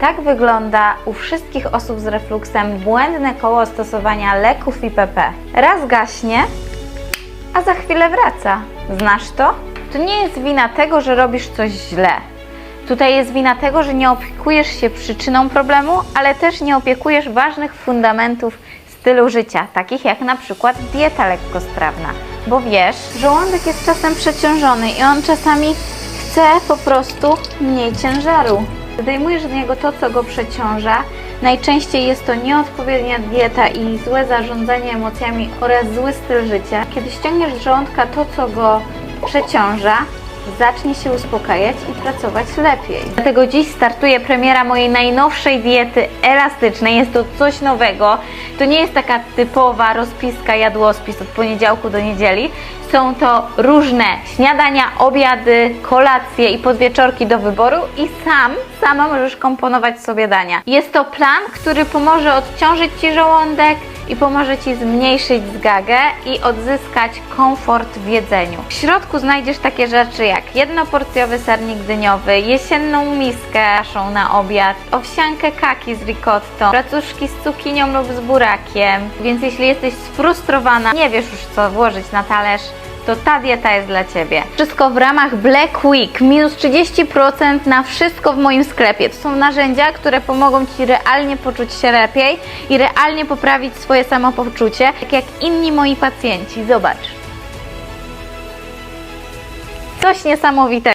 Tak wygląda u wszystkich osób z refluksem błędne koło stosowania leków IPP. Raz gaśnie, a za chwilę wraca. Znasz to? To nie jest wina tego, że robisz coś źle. Tutaj jest wina tego, że nie opiekujesz się przyczyną problemu, ale też nie opiekujesz ważnych fundamentów stylu życia, takich jak na przykład dieta lekkostrawna. Bo wiesz, żołądek jest czasem przeciążony i on czasami chce po prostu mniej ciężaru. Zdejmujesz z niego to, co go przeciąża. Najczęściej jest to nieodpowiednia dieta i złe zarządzanie emocjami oraz zły styl życia. Kiedy ściągniesz z żołądka to, co go przeciąża, zacznie się uspokajać i pracować lepiej. Dlatego dziś startuje premiera mojej najnowszej diety elastycznej. Jest to coś nowego. To nie jest taka typowa rozpiska jadłospis od poniedziałku do niedzieli. Są to różne śniadania, obiady, kolacje i podwieczorki do wyboru i sam, sama możesz komponować sobie dania. Jest to plan, który pomoże odciążyć Ci żołądek, i pomoże Ci zmniejszyć zgagę i odzyskać komfort w jedzeniu. W środku znajdziesz takie rzeczy jak jednoporcjowy sernik dyniowy, jesienną miskę kaszą na obiad, owsiankę kaki z ricottą, placuszki z cukinią lub z burakiem. Więc jeśli jesteś sfrustrowana, nie wiesz już co włożyć na talerz, to ta dieta jest dla Ciebie. Wszystko w ramach Black Week, minus 30% na wszystko w moim sklepie. To są narzędzia, które pomogą Ci realnie poczuć się lepiej i realnie poprawić swoje samopoczucie, tak jak inni moi pacjenci. Zobacz. Coś niesamowitego.